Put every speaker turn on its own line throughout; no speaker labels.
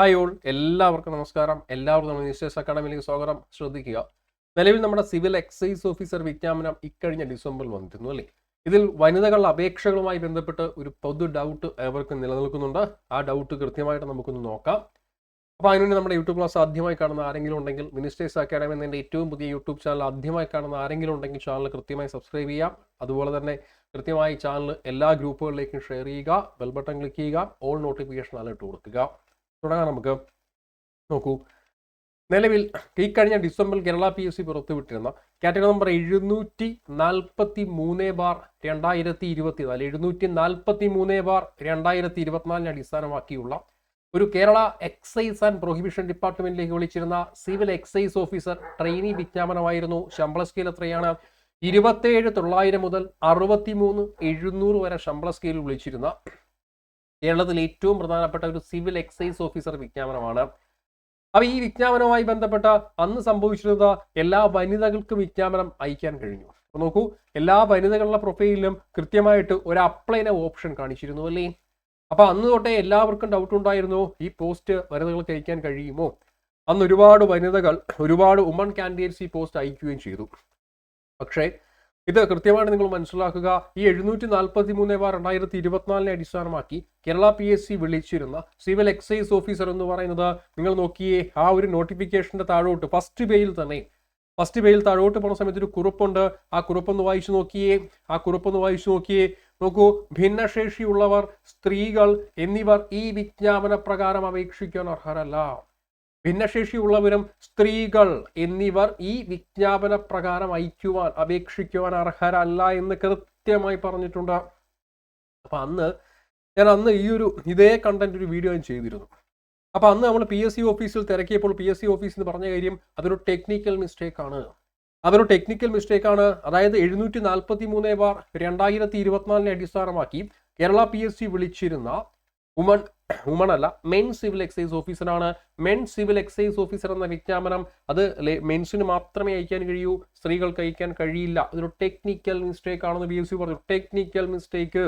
Hi all എല്ലാവർക്കും നമസ്കാരം. എല്ലാവർക്കും നമ്മൾ മിനിസ്റ്റേഴ്സ് അക്കാഡമിയിലേക്ക് സ്വാഗതം. ശ്രദ്ധിക്കുക നിലവിൽ നമ്മുടെ സിവിൽ എക്സൈസ് ഓഫീസർ വിജ്ഞാപനം ഇക്കഴിഞ്ഞ ഡിസംബറിൽ വന്നിരുന്നു അല്ലേ? ഇതിൽ വനിതകളുടെ അപേക്ഷകളുമായി ബന്ധപ്പെട്ട് ഒരു പൊതു ഡൗട്ട് അവർക്ക് നിലനിൽക്കുന്നുണ്ട്. ആ ഡൗട്ട് കൃത്യമായിട്ട് നമുക്കൊന്ന് നോക്കാം. അപ്പോൾ അതിനുവേണ്ടി നമ്മുടെ യൂട്യൂബ് ക്ലാസ് ആദ്യമായി കാണുന്ന ആരെങ്കിലും ഉണ്ടെങ്കിൽ മിനിസ്റ്റേഴ്സ് അക്കാഡമി എന്ന ഏറ്റവും പുതിയ യൂട്യൂബ് ചാനൽ ആദ്യമായി കാണുന്ന ആരെങ്കിലും ഉണ്ടെങ്കിൽ ചാനൽ കൃത്യമായി സബ്സ്ക്രൈബ് ചെയ്യാം. അതുപോലെ തന്നെ കൃത്യമായി ചാനൽ എല്ലാ ഗ്രൂപ്പുകളിലേക്കും ഷെയർ ചെയ്യുക ബെൽബട്ടൺ ക്ലിക്ക് ചെയ്യുക ഓൾ നോട്ടിഫിക്കേഷൻ അലർട്ട് കൊടുക്കുക. തുടങ്ങാം നമുക്ക്. നോക്കൂ. നിലവിൽ ഈ കഴിഞ്ഞ ഡിസംബറിൽ കേരള പി എസ് സി പുറത്തുവിട്ടിരുന്ന കാറ്റഗറി നമ്പർ എഴുന്നൂറ്റി നാൽപ്പത്തി മൂന്ന് ബാർ രണ്ടായിരത്തി ഇരുപത്തി നാല്. എഴുന്നൂറ്റി നാൽപ്പത്തി മൂന്ന് ബാർ രണ്ടായിരത്തി ഇരുപത്തിനാലിനെ അടിസ്ഥാനമാക്കിയുള്ള ഒരു കേരള എക്സൈസ് ആൻഡ് പ്രൊഹിബിഷൻ ഡിപ്പാർട്ട്മെന്റിലേക്ക് വിളിച്ചിരുന്ന സിവിൽ എക്സൈസ് ഓഫീസർ ട്രെയിനി വിജ്ഞാപനമായിരുന്നു. ശമ്പള സ്കെയിൽ എത്രയാണ്? ഇരുപത്തേഴ് തൊള്ളായിരം മുതൽ അറുപത്തി മൂന്ന് എഴുന്നൂറ് വരെ ശമ്പള സ്കെയിൽ വിളിച്ചിരുന്ന കേരളത്തിൽ ഏറ്റവും പ്രധാനപ്പെട്ട ഒരു സിവിൽ എക്സൈസ് ഓഫീസർ വിജ്ഞാപനമാണ്. അപ്പൊ ഈ വിജ്ഞാപനവുമായി ബന്ധപ്പെട്ട അന്ന് സംഭവിച്ചിരുന്നത് എല്ലാ വനിതകൾക്കും വിജ്ഞാപനം അയക്കാൻ കഴിഞ്ഞു. അപ്പൊ നോക്കൂ എല്ലാ വനിതകളുടെ പ്രൊഫൈലിലും കൃത്യമായിട്ട് ഒരു അപ്ലൈന ഓപ്ഷൻ കാണിച്ചിരുന്നു അല്ലേ? അപ്പൊ അന്ന് തൊട്ടേ എല്ലാവർക്കും ഡൗട്ട് ഉണ്ടായിരുന്നു ഈ പോസ്റ്റ് വനിതകൾക്ക് അയക്കാൻ കഴിയുമോ? അന്ന് ഒരുപാട് വനിതകൾ ഒരുപാട് ഉമൺ കാൻഡിഡേറ്റ്സ് ഈ പോസ്റ്റ് അയക്കുകയും ചെയ്തു. പക്ഷേ ഇത് കൃത്യമായിട്ട് നിങ്ങൾ മനസ്സിലാക്കുക. ഈ എഴുന്നൂറ്റി നാൽപ്പത്തി മൂന്ന് ബാർ രണ്ടായിരത്തി ഇരുപത്തിനാലിനെ അടിസ്ഥാനമാക്കി കേരള പി എസ് സി വിളിച്ചിരുന്ന സിവിൽ എക്സൈസ് ഓഫീസർ എന്ന് പറയുന്നത് നിങ്ങൾ നോക്കിയേ ആ ഒരു നോട്ടിഫിക്കേഷന്റെ താഴോട്ട് ഫസ്റ്റ് പേയിൽ തന്നെ ഫസ്റ്റ് പേയിൽ താഴോട്ട് പോണ സമയത്ത് ഒരു കുറിപ്പുണ്ട്. ആ കുറിപ്പൊന്ന് വായിച്ചു നോക്കിയേ ആ കുറിപ്പൊന്ന് വായിച്ചു നോക്കിയേ. നോക്കൂ ഭിന്നശേഷിയുള്ളവർ സ്ത്രീകൾ എന്നിവർ ഈ വിജ്ഞാപന പ്രകാരം അപേക്ഷിക്കാൻ അർഹരല്ല. ഭിന്നശേഷിയുള്ളവരും സ്ത്രീകൾ എന്നിവർ ഈ വിജ്ഞാപന പ്രകാരം അയക്കുവാൻ അപേക്ഷിക്കുവാൻ അർഹരല്ല എന്ന് കൃത്യമായി പറഞ്ഞിട്ടുണ്ട്. അപ്പൊ അന്ന് ഞാൻ അന്ന് ഈ ഒരു ഇതേ കണ്ടന്റ് ഒരു വീഡിയോ ഞാൻ ചെയ്തിരുന്നു. അപ്പൊ അന്ന് നമ്മൾ പി എസ് സി ഓഫീസിൽ തിരക്കിയപ്പോൾ പി എസ് സി ഓഫീസ് എന്ന് പറഞ്ഞ കാര്യം അതൊരു ടെക്നിക്കൽ മിസ്റ്റേക്ക് ആണ്. അതൊരു ടെക്നിക്കൽ മിസ്റ്റേക്ക് ആണ്. അതായത് എഴുന്നൂറ്റി നാൽപ്പത്തി മൂന്ന് ബാർ രണ്ടായിരത്തി ഇരുപത്തിനാലിനെ അടിസ്ഥാനമാക്കി കേരള പി എസ് സി വിളിച്ചിരുന്ന ഉമൺ ഉമൺ അല്ല മെൻ സിവിൽ എക്സൈസ് ഓഫീസറാണ് മെൻ സിവിൽ എക്സൈസ് ഓഫീസർ എന്ന വിജ്ഞാപനം അത് മെൻസിന് മാത്രമേ അയക്കാൻ കഴിയൂ സ്ത്രീകൾക്ക് അയക്കാൻ കഴിയില്ല. അതൊരു ടെക്നിക്കൽ മിസ്റ്റേക്ക് ആണെന്ന് ബി എസ് സി പറഞ്ഞു. ടെക്നിക്കൽ മിസ്റ്റേക്ക്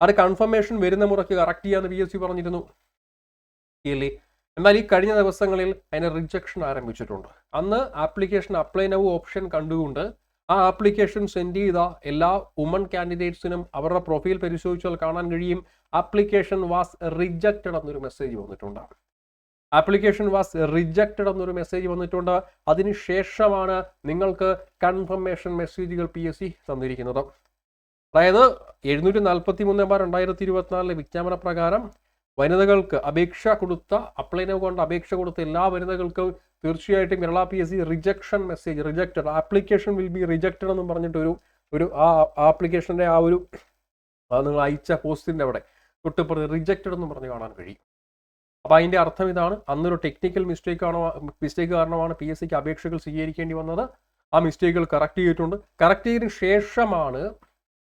അത് കൺഫർമേഷൻ വരുന്ന മുറയ്ക്ക് കറക്റ്റ് ചെയ്യാന്ന് ബി എസ് സി പറഞ്ഞിരുന്നു. ഇല്ലേ എന്നാൽ ഈ കഴിഞ്ഞ ദിവസങ്ങളിൽ അതിന് റിജക്ഷൻ ആരംഭിച്ചിട്ടുണ്ട്. അന്ന് ആപ്ലിക്കേഷൻ അപ്ലൈ നൗ ഓപ്ഷൻ കണ്ടുകൊണ്ട് ആ ആപ്ലിക്കേഷൻ സെൻഡ് ചെയ്ത എല്ലാ വുമൺ കാൻഡിഡേറ്റ്സിനും അവരുടെ പ്രൊഫൈൽ പരിശോധിച്ചാൽ കാണാൻ കഴിയും. ആപ്ലിക്കേഷൻ വാസ് റിജക്റ്റഡ് എന്നൊരു മെസ്സേജ് വന്നിട്ടുണ്ട്. ആപ്ലിക്കേഷൻ വാസ് റിജക്റ്റഡ് എന്നൊരു മെസ്സേജ് വന്നിട്ടുണ്ട്. അതിനുശേഷമാണ് നിങ്ങൾക്ക് കൺഫർമേഷൻ മെസ്സേജുകൾ പി എസ് സി തന്നിരിക്കുന്നത്. അതായത് എഴുന്നൂറ്റി നാൽപ്പത്തി മൂന്ന് ബാർ രണ്ടായിരത്തി ഇരുപത്തിനാലിലെ വിജ്ഞാപന പ്രകാരം വനിതകൾക്ക് അപേക്ഷ കൊടുത്ത അപ്ലൈനെ കൊണ്ട് അപേക്ഷ കൊടുത്ത എല്ലാ വനിതകൾക്കും തീർച്ചയായിട്ടും Kerala P S C rejection message rejected application will be rejected എന്നും പറഞ്ഞിട്ട് ഒരു ഒരു ആ ആപ്ലിക്കേഷന്റെ ആ ഒരു നിങ്ങൾ അയച്ച പോസ്റ്റിന്റെ അവിടെ തൊട്ടിപ്പുറത്ത് റിജക്റ്റഡ് എന്ന് പറഞ്ഞ് കാണാൻ കഴിയും. അപ്പോൾ അതിന്റെ അർത്ഥം ഇതാണ്. അന്നൊരു ടെക്നിക്കൽ മിസ്റ്റേക്ക് ആണോ മിസ്റ്റേക്ക് കാരണമാണ് പി എസ് സിക്ക് അപേക്ഷകൾ സ്വീകരിക്കേണ്ടി വന്നത്. ആ മിസ്റ്റേക്കുകൾ കറക്റ്റ് ചെയ്തിട്ടുണ്ട്. കറക്റ്റ് ചെയ്തതിന് ശേഷമാണ്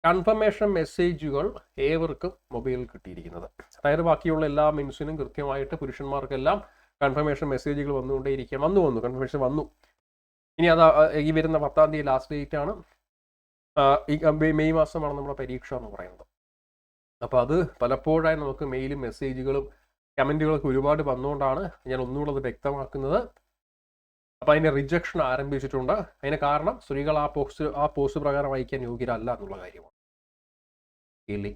കൺഫർമേഷൻ മെസ്സേജുകൾ ഏവർക്കും മൊബൈലിൽ കിട്ടിയിരിക്കുന്നത്. അതായത് ബാക്കിയുള്ള എല്ലാ മെൻസിനും കൃത്യമായിട്ട് പുരുഷന്മാർക്കെല്ലാം കൺഫർമേഷൻ മെസ്സേജുകൾ വന്നുകൊണ്ടേയിരിക്കുക വന്നു വന്നു കൺഫർമേഷൻ വന്നു. ഇനി അത് ഈ വരുന്ന പത്താം തീയതി ലാസ്റ്റ് ഡേറ്റ് ആണ്. ഈ മെയ് മാസമാണ് നമ്മുടെ പരീക്ഷ എന്ന് പറയുന്നത്. അപ്പോൾ അത് പലപ്പോഴായി നമുക്ക് മെയിലും മെസ്സേജുകളും കമന്റുകളൊക്കെ ഒരുപാട് വന്നുകൊണ്ടാണ് ഞാൻ ഒന്നുകൂടെ അത് വ്യക്തമാക്കുന്നത്. അപ്പോൾ അതിന്റെ റിജക്ഷൻ ആരംഭിച്ചിട്ടുണ്ട്. അതിന് കാരണം സ്ത്രീകൾ ആ പോസ്റ്റ് ആ പോസ്റ്റ് പ്രകാരം വായിക്കാൻ യോഗ്യരല്ല എന്നുള്ള കാര്യമാണ്. ഇല്ലേ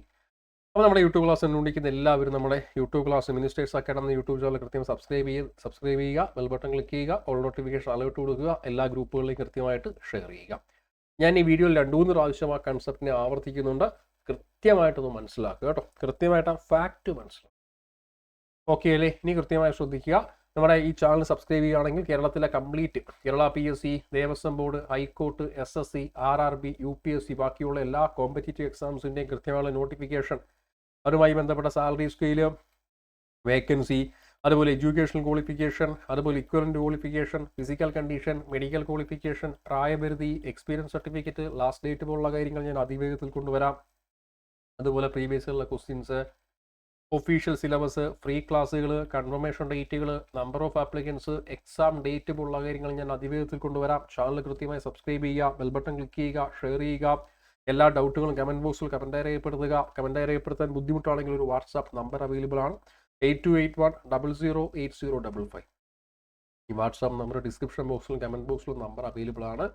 അപ്പോൾ നമ്മുടെ യൂട്യൂബ് ക്ലാസ് കണ്ടുകൊണ്ടിരിക്കുന്ന എല്ലാവരും നമ്മുടെ YouTube class ministers academy YouTube channel കൃത്യം സബ്സ്ക്രൈബ് ചെയ്ത് സബ്സ്ക്രൈബ് ചെയ്യുക ബെൽ ബട്ടൺ ക്ലിക്ക് ചെയ്യുക ഓൾ നോട്ടിഫിക്കേഷൻ അലേർട്ട് കൊടുക്കുക എല്ലാ ഗ്രൂപ്പുകളിലും കൃത്യമായിട്ട് ഷെയർ ചെയ്യുക. ഞാൻ ഈ വീഡിയോയിൽ രണ്ടുമൂന്ന് പ്രാവശ്യം ആ കൺസെപ്റ്റിനെ ആവർത്തിക്കുന്നുണ്ട്. കൃത്യമായിട്ടൊന്ന് മനസ്സിലാക്കുക കേട്ടോ. കൃത്യമായിട്ട് ആ ഫാക്റ്റ് മനസ്സിലാക്കുക. ഓക്കെ അല്ലേ? ഇനി കൃത്യമായി ശ്രദ്ധിക്കുക. നമ്മുടെ ഈ ചാനൽ സബ്സ്ക്രൈബ് ചെയ്യുകയാണെങ്കിൽ കേരളത്തിലെ complete Kerala P S C Devaswom board high court S S C R R B U P S C ബാക്കിയുള്ള എല്ലാ കോമ്പറ്റേറ്റീവ് എക്സാംസിന്റെയും കൃത്യമായ നോട്ടിഫിക്കേഷൻ അതുമായി ബന്ധപ്പെട്ട സാലറി സ്കെയിൽ വേക്കൻസി അതുപോലെ എഡ്യൂക്കേഷൻ ക്വാളിഫിക്കേഷൻ അതുപോലെ equivalent qualification physical condition medical qualification പ്രായപരിധി experience certificate last date പോലുള്ള കാര്യങ്ങൾ ഞാൻ അതിവേഗത്തിൽ കൊണ്ടുവരാം. അതുപോലെ പ്രീവിയസ് ഉള്ള ക്വസ്റ്റ്യൻസ് ഒഫീഷ്യൽ സിലബസ് ഫ്രീ ക്ലാസ്സുകൾ confirmation ഡേറ്റുകൾ number of applicants exam date പോലുള്ള കാര്യങ്ങൾ ഞാൻ അതിവേഗത്തിൽ കൊണ്ടുവരാം. ചാനൽ കൃത്യമായി സബ്സ്ക്രൈബ് ചെയ്യുക ബെൽ ബട്ടൺ ക്ലിക്ക് ചെയ്യുക ഷെയർ ചെയ്യുക. എല്ലാ ഡൗട്ടുകളും കമന്റ് ബോക്സിൽ കമന്റ് രേഖപ്പെടുത്തുക. കമന്റ് രേഖപ്പെടുത്താൻ ബുദ്ധിമുട്ടാണെങ്കിൽ ഒരു വാട്സാപ്പ് നമ്പർ അവൈലബിൾ ആണ്. Eight two eight one double zero eight zero double five. ഈ വാട്സാപ്പ് നമ്പർ ഡിസ്ക്രിപ്ഷൻ ബോക്സിലും കമന്റ് ബോക്സിലും നമ്പർ അവൈലബിൾ ആണ്.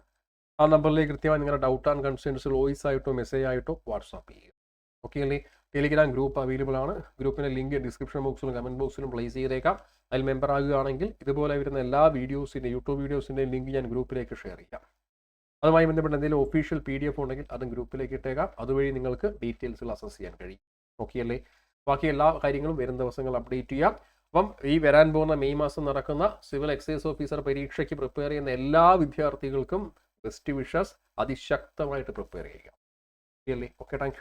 ആ നമ്പറിലേക്ക് കൃത്യമായി നിങ്ങളുടെ ഡൗട്ട് ആൻഡ് കൺസേൺസ് വോയിസ് ആയിട്ടോ മെസ്സേജ് ആയിട്ടോ വാട്സാപ്പ് ചെയ്യുക. ഓക്കെ അല്ലേ? ടെലിഗ്രാം ഗ്രൂപ്പ് അവൈലബിൾ ആണ്. ഗ്രൂപ്പിന്റെ ലിങ്ക് ഡിസ്ക്രിപ്ഷൻ ബോക്സിലും കമന്റ് ബോക്സിലും പ്ലേസ് ചെയ്തേക്കാം. അതിൽ മെമ്പർ ആകുകയാണെങ്കിൽ ഇതുപോലെ വരുന്ന എല്ലാ വീഡിയോസിന്റെ യൂട്യൂബ് വീഡിയോസിന്റെയും ലിങ്ക് ഞാൻ ഗ്രൂപ്പിലേക്ക് ഷെയർ ചെയ്യാം. അതുമായി ബന്ധപ്പെട്ട എന്തെങ്കിലും ഒഫീഷ്യൽ പി ഡി എഫ് ഉണ്ടെങ്കിൽ അതും ഗ്രൂപ്പിലേക്ക് ഇട്ടേക്കാം. അതുവഴി നിങ്ങൾക്ക് ഡീറ്റെയിൽസിൽ അസസ് ചെയ്യാൻ കഴിയും. ഓക്കെ അല്ലേ? ബാക്കി എല്ലാ കാര്യങ്ങളും വരും ദിവസങ്ങൾ അപ്ഡേറ്റ് ചെയ്യാം. അപ്പം ഈ വരാൻ പോകുന്ന മെയ് മാസം നടക്കുന്ന സിവിൽ എക്സൈസ് ഓഫീസർ പരീക്ഷയ്ക്ക് പ്രിപ്പയർ ചെയ്യുന്ന എല്ലാ വിദ്യാർത്ഥികൾക്കും ബെസ്റ്റ് വിഷസ് അതിശക്തമായിട്ട് പ്രിപ്പയർ ചെയ്യുക. Okay thank